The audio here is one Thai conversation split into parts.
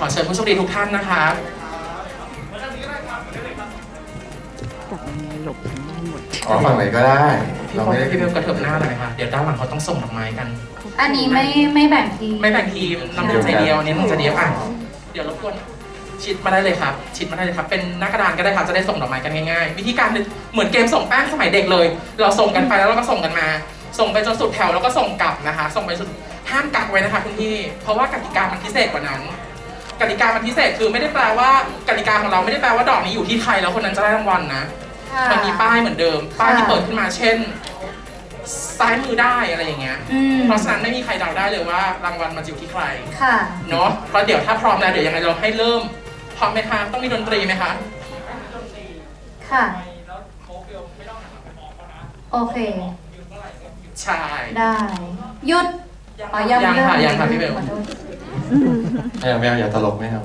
ขอเชิญผู้โชคดีทุกท่านนะคะจับยังไงหลบยังไงหมดอ๋อฝั่งไหนก็ได้พี่เราโป๊ไม่ได้พี่เบลกระเถิบหน้าหน่อยค่ะเดี๋ยวด้านหลังเขาต้องส่งดอกไม้กัน อันนี้ไม่ไม่แบ่งทีมไม่แบ่งทีมน้ำหนึ่งใจเดียวอันนี้หนึ่งใจเดียวอะเดี๋ยวรบกวนชิดมาได้เลยครับ ชิดมาได้เลยครับ เป็นหน้ากระดานก็ได้ครับ จะได้ส่งดอกไม้กันง่ายๆ วิธีการเหมือนเกมส่งแป้งสมัยเด็กเลย เราส่งกันไปแล้วเราก็ส่งกันมา ส่งไปจนสุดแถวแล้วก็ส่งกลับนะคะ ส่งไปสุดห้ามกักไว้นะคะคุณพี่ เพราะว่ากติกามันพิเศษกว่านั้น กติกามันพิเศษคือไม่ได้แปลว่ากติกาของเราไม่ได้แปลว่าดอกนี้อยู่ที่ใครแล้วคนนั้นจะได้รางวัลนะค่ะ มันมีป้ายเหมือนเดิม ป้ายที่ค่ะเปิดขึ้นมาเช่น ซ้ายมือได้อะไรอย่างเงี้ยอืมเพราะฉะนั้นไม่มีใครเดาได้เลยว่ารางวัลมันจะอยู่ที่ใคร ค่ะ เนาะเพราะเดี๋ยวถ้าพร้อมแล้วเดี๋ยวยังไงเราให้เริ่ม พร้อมไหมคะ ต้องมีดนตรีไหมคะ ค่ะ โอเค ใช่ ได้ หยุดอ๋อยังยังเริ่มค่ะยังค่ะพี่เบล ขอโทษ ไม่เอาไม่เอาอย่าตลกไม่เอา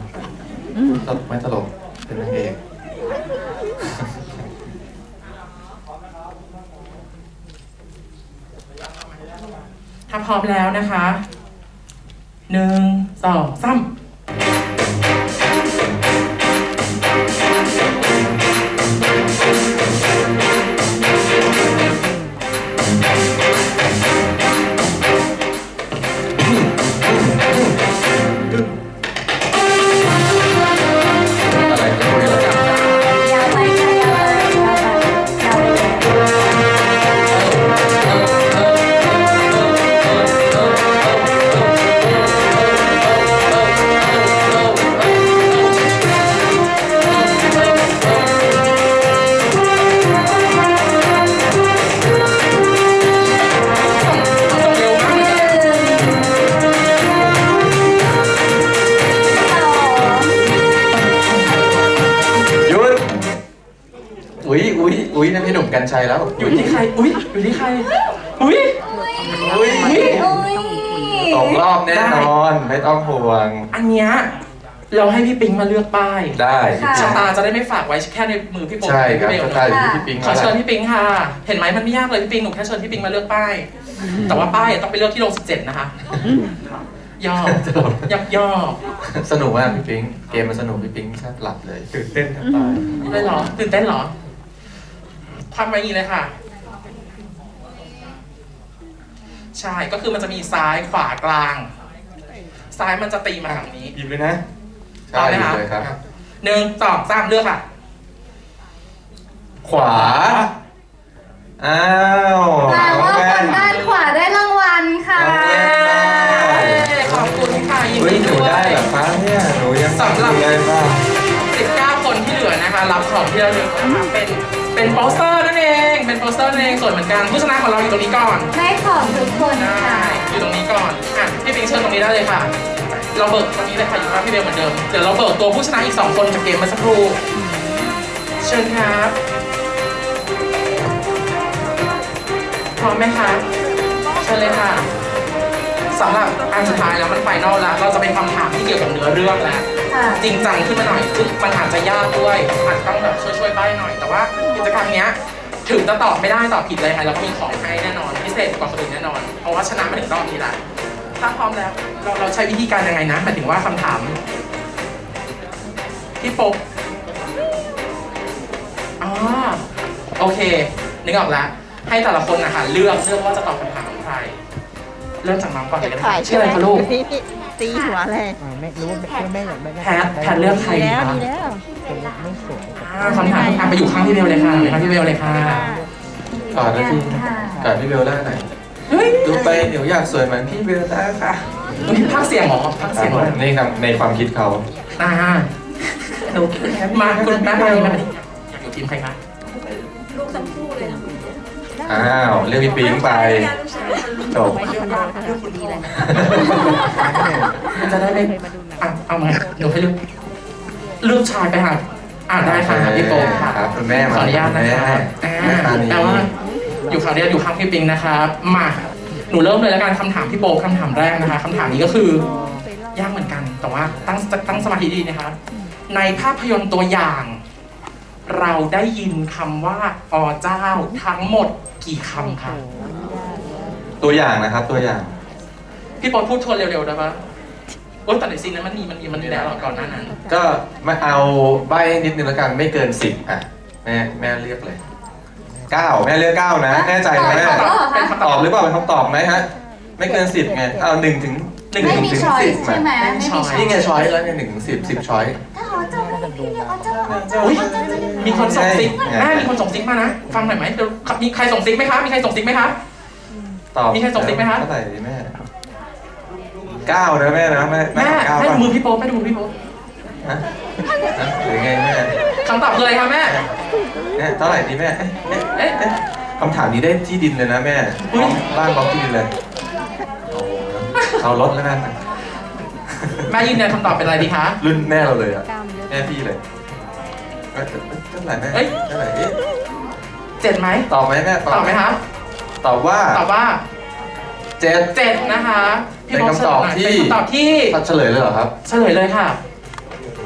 ตลกไม่ตลกเป็นนางเอกถ้าพร้อมแล้วนะคะหนึ่งสองสาม นั่นพี่หนุ่มกัญชัยแล้ว อยู่ที่ใคร อุ้ยอยู่ที่ใคร อุ้ยอุ้ยโอ้ยตกรอบแน่นอน ไม่ต้องห่วง อันเนี้ยเราให้พี่ปิงมาเลือกป้ายได้พี่ชะปิ๊งตาจะได้ไม่ฝากไว้แค่ในมือพี่โป๊ใช่ครับพี่เบลสเนไตอะล์อยู่ที่พี่ปิ๊งขอเชิญแล้วแหละพี่ปิงค่ะ เห็นไหมมันไม่ยากเลยพี่ปิงหนูแค่เชิญพี่ปิงมาเลือกป้าย แต่ว่าป้ายต้องไปเลือกที่โรง17นะคะย่อตลกยับย่อ สนุกมากพี่ปิ๊งเกมมันสนุกพี่ปิ๊งแทบหลับเลยตื่นเต้นแทบตายเลยเหรอตื่นเต้นเหรอ ทำไว้อย่างนี้เลยค่ะ ใช่ ก็คือมันจะมีซ้ายขวากลาง ซ้ายมันจะตีมาทางนี้ หยิบเลยนะใช่เอาหไหมยิบคะเลยครับ หนึ่งสองสามเลือกค่ะ ขวา อ้าวแปลว่าน้องคแว่นด้านขวาได้รางวัลค่ะน้องแว่นได้ขอบคุณค่ะยินเฮ้ยดีหนูด้วได้ย เหรอคะเนี่ยหนูยังสำหรับเลยป่ะ19 คนที่เหลือนะคะ รับของที่ระลึกนะคะเป็นเป็นโปสเตอร์นั่น เองเป็นโปสเตอร์นั่นเองส่วนเหมือนกันผู้ชนะของเราอยู่ตรงนี้ก่อนได้ของทุกคนได้ค่ะ อยู่ตรงนี้ก่อนอะพี่ปิงเชิญตรงนี้ได้เลยค่ะ เราเบิกตรงนี้เลยค่ะอยู่ข้างพี่เบลเหมือนเดิมเดี๋ยวเราเบิกตัวผู้ชนะอีก2คนจากเกมเมื่อสักครู่เชิญครับพร้อมไหมคะเชิญเลยค่ะสำหรับอันสุดท้ายแล้วมันไฟนอลแล้ว เราจะเป็นคำถามที่เกี่ยวกับเนื้อเรื่องแล้ว ค่ะ จริงจังขึ้นมาหน่อยซึ่งมันอา ถึงจะตอบไม่ได้ตอบผิดเลยค่ะเราก็มีของให้แน่นอน พิเศษกว่าคนอื่นแน่นอน เพราะว่าชนะมาถึงรอบนี้แล้วถ้าพร้อมแล้วเราเราใช้วิธีการยังไงนะหมายถึงว่าคำถามพี่ปกอ๋อโอเคนึกออกแล้วให้แต่ละคนนะคะเลือกเลือกว่าจะตอบคำถามของใครเริ่มจากน้องก่อนเลยก็ได้ชื่ออะไรคะลูกตีตีหัวเลยไม่รู้ว่าแม่อยากได้แพทแพทเลือกใครดีดีแล้วคะ ดีแล้วไม่สวยอ่าคำถามอะไปอยู่ข้างพี่เบลเลยค่ะไปข้างพี่เบลเลยค่ะก่อนนะพี่ค่ะก่อนพี่เบลได้ไหนอยเฮ้ยดูไปเดี๋ยวอยากสวยเหมือนพี่เบลได้ค่ะภาคเสียงเหรอภาคเสียงเหรอนี่ครับในความคิดเขาอ่าหนูมาคุณแม่มามาอยากอยู่ทีมใครคะอ้าวเรียกพี่ปิ๊งไปจบดีเลยมันจะได้ไม่อะเอามาหนูให้เลือกเลือกชายไปค่ะอ่าได้ค่ะพี่โป๊ปค่ะครับคุณแม่มาขออนุญาตนะครับอ่าแม่ตานี แต่ว่าอยู่คราวเดียวอยู่ข้างพี่ปิงนะครับมาหนูเริ่มเลยแล้วกันคำถามพี่โป๊ปคำถามแรกนะคะคำถามนี้ก็คือ ยากเหมือนกัน แต่ว่าตั้งตั้งสมาธิดีนะครับ ในภาพยนตร์ตัวอย่าง เราได้ยินคำว่าอเจ้าทั้งหมดกี่คำคะตัวอย่างนะครับตัวอย่าง พี่ปอนพูดทวนเร็วๆได้ปะ โอ๊ยแต่ในซีนนั้นมันมีมันมีมันมีแล้วก่อนหน้านั้น ก็มาเอาใบนิดนึงแล้วกันไม่เกินสิบอะแม่แม่เลือกเลยเก้าแม่เลือกเก้านะ แน่ใจนะแม่ตอบแล้วเหรอคะเป็นคำตตออบบหรือเปล่าเป็นคำตอบไหมฮะ ไม่เกินสิบไงเอาหนึ่งถึงหนึ่งไม่ถึงมีถึงช้อยสิบใช่ไหมไม่มีช้อยนี่ไงช้อยแล้วไงหนึ่งถึงสิบสิบช้อย ถ้าขอเจ้าไม่ได้พี่เรียกเอาเจ้าเอาเจ้าอุ้ยเอาเจ้าจะได้มีคนส่งซิกไงแม่มีคนส่งซิกมานะฟังหน่อยไหมเดี๋ยวมีใครส่งซิกไหมคะมีใครส่งซิกไหมคะ ตอบมีใครส่งติ๊กไหมคะเท่าไหร่ดีแม่ เก้านะแม่นะแม่แม่เก้าให้ป่ะดูมือพี่โป๊ปให้ดูมือพี่โป๊ปฮะฮะหรือไงแม่คำตอบคืออะไรคะแม่เนี่ยเท่าไหร่ดีแม่เอ๊ะเอ๊ะเอ๊ะคำถามนี้ได้ที่ดินเลยนะแม่อุ๊ย บ้านบล็อกที่ดินเลยโอ้เอารถแล้วกันแม่ยืนยันคำตอบเป็นอะไรดีคะ รุ่นแม่เราเลยอะแม่พี่เลยเอ้ยเท่าไหร่แม่เอ้ย เท่าไหร่เอ๊ะเจ็ดไหมตอบไหมแม่ตอบไหมคะตอบว่าตอบว่าเจ็ดเจ็ดนะคะ พี่โป๊ปเป็นคำตอบที่ เป็นคำตอบที่ตัดเฉลยเลยเหรอครับ เฉลยเลยค่ะ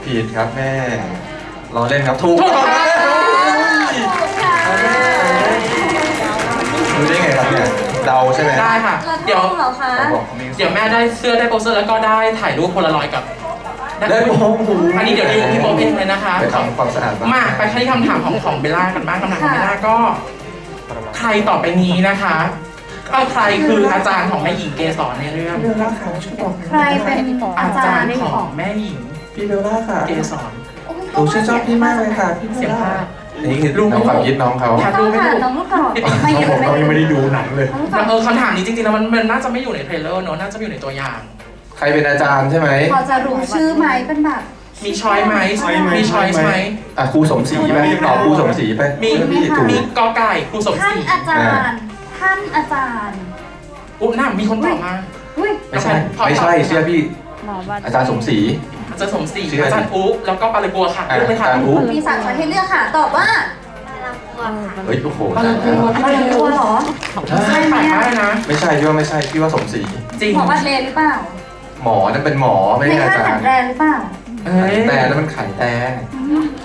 ผิดครับแม่รอเล่นครับถูกถูกครับค่ะแม่รู้ได้ไงครับเนี่ยเดาใช่ไหมได้ค่ะเราเดี๋ยวท่องเหรอคะเขาบอกเขามีเดี๋ยวแม่ได้เสื้อได้โปสเตอร์แล้วก็ได้ถ่ายรูปโพลารอยด์กับได้โอ้โหอันนี้เดี๋ยวดิวพี่โป๊ปเองเลยนะคะไปทำความสะอาดบ้างมาไปที่คำถามของของเบลล่ากันบ้างคำถามของเบลล่าก็ ใครต่อไปนี้นะคะ เอาใครคืออาจารย์ของแม่หญิงเกสรในเรื่อง เบลล่าค่ะช่วยตอบใครเป็นอาอาจาจารรย์ย์ขขอองงแม่หญิงพี่เบลล่าค่ะเกสร หนูชื่นชอบพี่มากเลยค่ะพี่เสียงภาคนี่คือน้องความคิดน้องเขาอยากต้ดูองไหมค่ะลูกน้องลูกกรอกไม่เยอะไม่ยังไม่ได้ดูหนังเลย น้องลูกกรอกเออคำถามนี้จริงๆแล้วมันมันน่าจะไม่อยู่ในเทรลเลอร์เนอะน่าจะอยู่ในตัวอย่าง ใครเป็นอาจารย์ใช่ไหมพอจะรู้ชื่อไหมเป็นแบบมีช้อยไหมช้อยไหม มีช้อยไหม อะครูสมศรีไปตอบครูสมศรีไปมีพี่ถูกมีกอไก่ครูสมท่าศนรีอาจารย์ ท่านอาจารย์อุ๊ยน่ามีคนตอบมาอุ้ยไม่ใช่ไม่ใช่เชื่อพี่หมอบัตอาจารย์สมศรี อาจารย์สมศรีชื่ออะไรอาจารย์อุ๊แล้วก็ปาเลบัวค่ะอะเลือกเลยค่ะอาจารย์อุ๊มีสามช้อยให้เลือกค่ะ ตอบว่าเฮ้ยโอ้โหปาเลบัวพี่ปาปาเลเลบับัววเหรอใช่ไหมนะไม่ใช่พี่ว่าไม่ใช่พี่ว่าสมศรีจริงหมอบัตเลหรือเปล่าหมอนั่นเป็นหมอไม่ในใช่อาท่าจารหันย์แรหรือเปล่าเอ้ยแต่นั่นมันไข่แตง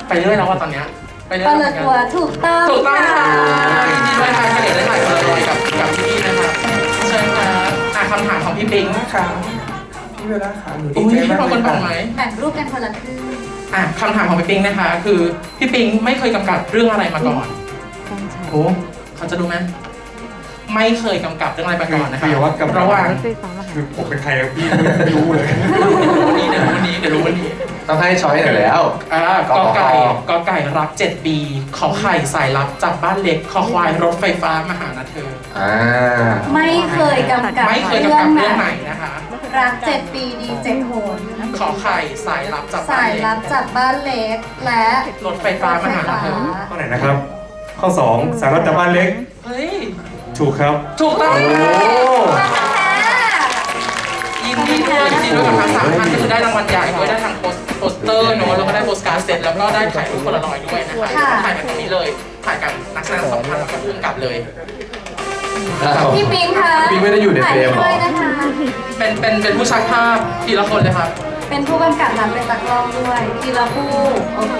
ไปเรื่อยแล้วว่าตอนเนี้ย ไปเรื่อยปาแล้วเลเหมือนกันบัวถูกต้องถูกต้องค่ะค่ะยินดีด้วยค่ะเดี๋ยวได้ถ่ายโพลารอยด์กับกับพี่นะครับเชิญครับอะคำถามของพี่ปิงค่ะพี่เวลาค่ะหนูดีอุ้ยใจพี่มากบางคนเลยบอกค่ะไหมแบ่งรูปกันคนละครึ่งอะคำถามของพี่ปิงนะคะ คือพี่ปิงไม่เคยกำกับเรื่องอะไรมาก่อนโอ้เขาจะดูไหมไม่เคยกำกับเรื่องอะไรมาก่อนนะคะคืออย่าว่ากำกับ ระหว่างช่วยฟังรหัสคือผมเป็นใครอะพี่ไม่รู้เลย วันนี้เดี๋ยวรู้วันนี้เดี๋ยวรู้วันนี้ ต้องให้ช้อยหน่อยแล้ว อ่ากอไก่กอไก่รับ7ปีขอไข่สายลับจับบ้านเล็กขอควายรถไฟฟ้ามาหานะเธอ อ่า ไม่เคยกำกับไม่เคยเรื่กำอกับงเรื่องไหไหนนนะคะ รักเจ็ดปีดีเจ็ดโหนขอไข่สายลับจับบ้าสานยเล็ลักบจากบ้านเล็กและรถไฟฟ้ามาหานะเธอข้อไหนนะครับ ข้อ 2 สารรัฐบ้านเล็ก เฮ้ยถูกครับ ถูกต้องโอ้ ยินดีด้วยยินดีด้วยกับทั้งสามท่านก็คือได้รางวัลใหญ่ด้วยได้ทั้งโปสโปสเตอร์เนอะแล้วก็ได้โปสการ์ดเสร็จแล้วก็ได้ถ่ายรูปโพลารอยด์ด้วยนะคะถ่ายแบบนี้เลย ถ่ายกับนักแสดงสองท่านแล้วก็พุ่งกลับเลย พี่ปิงคะพี่ไม่ได้อยู่ในเฟรมเหรอ ถ่ายด้วยนะคะ เป็นเป็นเป็นผู้ชักภาพทีละคนเลยครับ เป็นผู้กำกับและเป็นตากล้องด้วย ทีละผู้ โอเค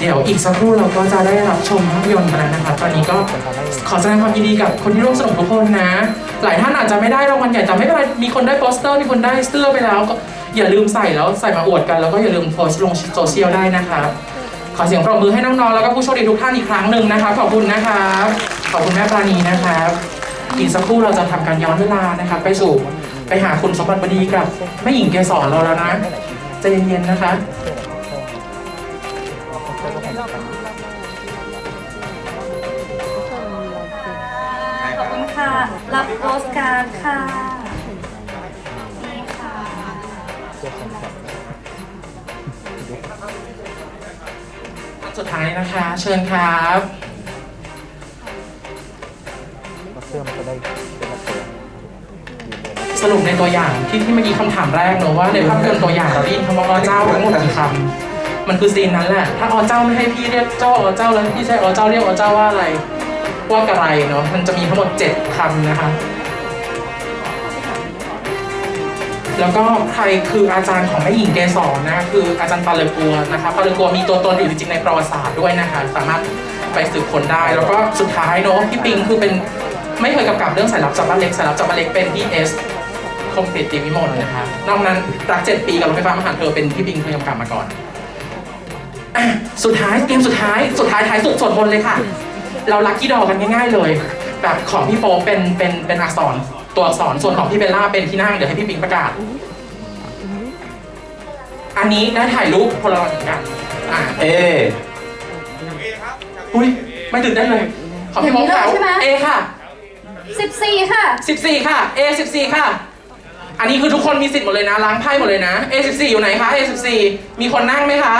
เดี๋ยวอีกสักครู่เราก็จะได้รับชมภาพยนตร์กันแล้วนะครับตอนนี้ก็ขอแสดงความยินดีกับคนที่ร่วมสนุกทุกคนนะ หลายท่านอาจจะไม่ได้รางวัลใหญ่แต่ไม่เป็นไรมีคนได้โปสเตอร์มีคนได้เสื้อไปแล้วก็อย่าลืมใส่แล้วใส่มาอวดกันแล้วก็อย่าลืมโพสต์ลงโซเชียลได้นะครับขอเสียงปรบมือให้น้องๆแล้วก็ผู้โชคดีทุกท่านอีกครั้งหนึ่งนะครับขอบคุณนะครับขอบคุณแม่ปราณีนะครับอีกสักครู่เราจะทำการย้อนเวลานะครับไปสู่ไปหาคุณสมบัติบดีกับแม่หญิงเกสรเราแล้วนะใจเย็นๆนะคะ ขอบคุณค่ะ รับโปสการ์ค่ะนี่ค่ะสุดท้ายนะคะ เชิญครับเสื้อมันจะได้เป็นระเบียบสรุปในตัวอย่างที่ที่เมื่อกี้คำถามแรกเนอะว่าในภาพยนตร์ตัวอย่างเราได้ยินคำว่าเจ้าทั้งหมดกี่คำ มันคือซีนนั้นแหละ ถ้าอเจ้าไม่ให้พี่เรียกเจ้าอเจ้าแล้วพี่ใช้อเจ้าเรียกอเจ้าว่าอะไร ว่ากระไรเนาะ มันจะมีทั้งหมดเจ็ดคำนะคะ แล้วก็ใครคืออาจารย์ของแม่หญิงเกสรนะคะคืออาจารย์ปาเลกัวนะคะปาเลกัวมีตัวตนอยู่จริงในประวัติศาสตร์ด้วยนะคะ สามารถไปสืบค้นได้ แล้วก็สุดท้ายเนาะพี่ปิงคือเป็นไม่เคยกำกับเรื่องสายลับจับบ้านเล็กสายลับจับบ้านเล็กเป็นพี่เอสคอมกริตติวิมลนะคะนอกนั้นรักเจ็ดปีกับรถไฟฟ้ามหาเธอเป็นพี่ปิงเคยกำกับมาก่อน อะสุดท้ายเกมสุดท้ายสุดท้ายท้ายสุดส่วนบนเลยค่ะ เราลักกี้ดอกันง่าย ๆ เลย แบบของพี่โป๊ปเป็นเป็นเป็นอักษรตัวอักษรส่วนของพี่เบลล่าเป็นที่นั่งเดี๋ยวให้พี่ปิงประกาศ อันนี้ได้ถ่ายรูปโพลารอยด์เหมือนกันอ่าเอ อุ้ยไม่ตื่นได้นเลยขอพี่โป๊ปอย่างนี้เลยใช่ไหม เอค่ะ สิบสี่ค่ะ 14 ค่ะ A 14 ค่ะ อันนี้คือทุกคนมีสิทธิ์หมดเลยนะ ล้างไพ่หมดเลยนะ A 14อยู่ไหนคะ A 14มีคนนั่งไหมคะ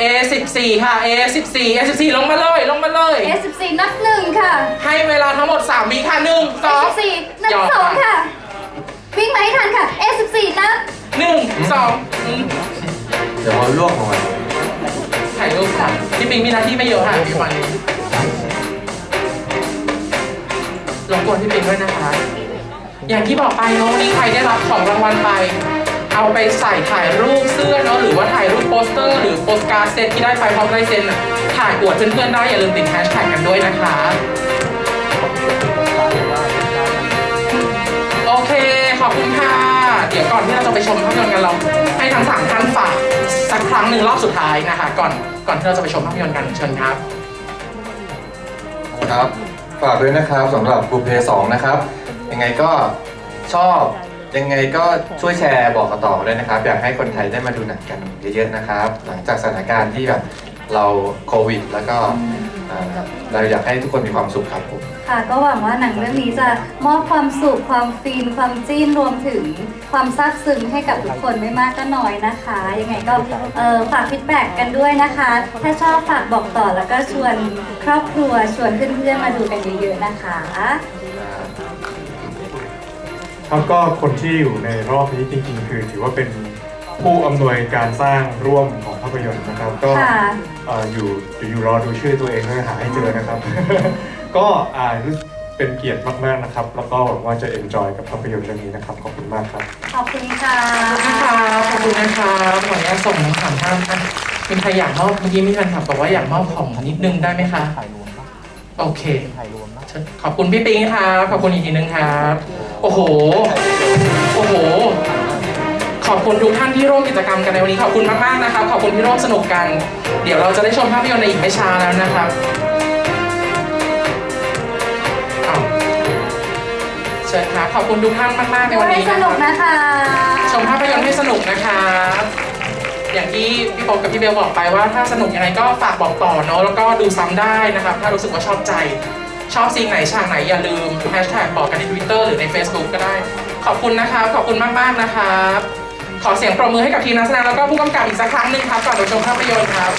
A 14 ค่ะ A 14 A 14 ลงมาเลย ลงมาเลยเอสิบสี่นับหนึ่งค่ะให้เวลาทั้งหมด 3 วิค่ะ1เอสิบสี่นับ2สองค่ะ วิ่งมาให้ทันค่ะเอสิบสี่นับ1 2เดี๋ยวเขาลวกลงมาถ่ายรูปค่ะพี่ปิงมีหน้าที่ไม่เยอะค่ะพี่วันนี้รบกวนพี่ปิงด้วยนะคะ อย่างที่บอกไปเนาะวันนี้ใครได้รับของรางวัลไป เอาไปใส่ถ่ายรูปเสื้อเนาะหรือว่าถ่ายรูปโปสเตอร์ หรือโปสการ์ดเซตที่ได้ไปพร้อมลายเซ็นถ่ายอวดเพื่อนๆได้อย่าลืมติดแฮชแท็กกันด้วยนะคะโอเคขอบคุณค่ะเดี๋ยวก่อนที่เราจะไปชมภาพยนตร์กันเราให้ทั้งสามท่านฝากสักครั้งหนึ่งรอบสุดท้ายนะคะก่อนก่อนที่เราจะไปชมภาพยนตร์กันเชิญครับครับฝากด้วยนะครับสำหรับบูเพย์สองนะครับยังไงก็ชอบ ยังไงก็ช่วยแชร์บอกต่อๆด้วยนะครับ อยากให้คนไทยได้มาดูหนังกันเยอะๆนะครับ หลังจากสถานการณ์ที่แบบเราโควิด แล้วก็เอ่อเราอยากให้ทุกคนมีความสุขครับผม ค่ะก็หวังว่าหนังเรื่องนี้จะมอบความสุข ความฟิน ความจิ้นรวมถึงความซาบซึ้งให้กับทุกคนไม่มากก็น้อยนะคะ ยังไงก็เอ่อฝากฟีดแบ็กกันด้วยนะคะ ถ้าชอบฝากบอกต่อแล้วก็ชวนครอบครัวชวนเพื่อนๆมาดูกันเยอะๆนะคะ ครับก็คนที่อยู่ในรอบนี้จริงๆ คือถือว่าเป็นผู้อำนวยการสร้างร่วมของภาพยนตร์นะครับ ก็ค่ะ เอ่ออยู่อยู่รอดูชื่อตัวเองแล้วหาให้เจอนะครับ ก็อ่ารู้สึกเป็นเกียรติมากๆนะครับ แล้วก็หวังว่าจะเอนจอยกับภาพยนตร์เรื่องนี้นะครับ ขอบคุณมากครับ ขอบคุณค่ะ ขอบคุณนะครับขออนุญาตส่งทั้งสามท่านอะมีใครอยากมอบเมื่อกี้มีแฟนคลับบอกว่าอยากมอบของนิดนึงได้ไหมคะถ่ายรวมปะโอเคถ่ายรวมปะขอบคุณพี่ปิงครับขอบคุณอีกทีนึงครับ โอ้โห โอ้โห ขอบคุณทุกท่านที่ร่วมกิจกรรมกันในวันนี้ขอบคุณมากๆนะครับ ขอบคุณที่ร่วมสนุกกัน เดี๋ยวเราจะได้ชมภาพยนตร์ในอีกไม่ช้าแล้วนะครับอ้าวเชิญครับขอบคุณทุกท่านมากๆในดูวันให้นี้สนะคนุรักบนะคะ ชมภาพยนตร์ให้สนุกนะครับ อย่างที่พี่โป๊ปกับพี่เบลบอกไปว่าถ้าสนุกยังไงก็ฝากบอกต่อเนาะแล้วก็ดูซ้ำได้นะครับ ถ้ารู้สึกว่าชอบใจ ชอบซีนไหนฉากไหนอย่าลืมแฮชแท็กบอกกันใน Twitter หรือใน Facebook ก็ได้ ขอบคุณนะครับ ขอบคุณมากๆนะครับ ขอเสียงปรบมือให้กับทีมนักแสดงแล้วก็ผู้กำกับอีกสักครั้งหนึ่งครับก่อนเราชมภาพยนตร์ครับ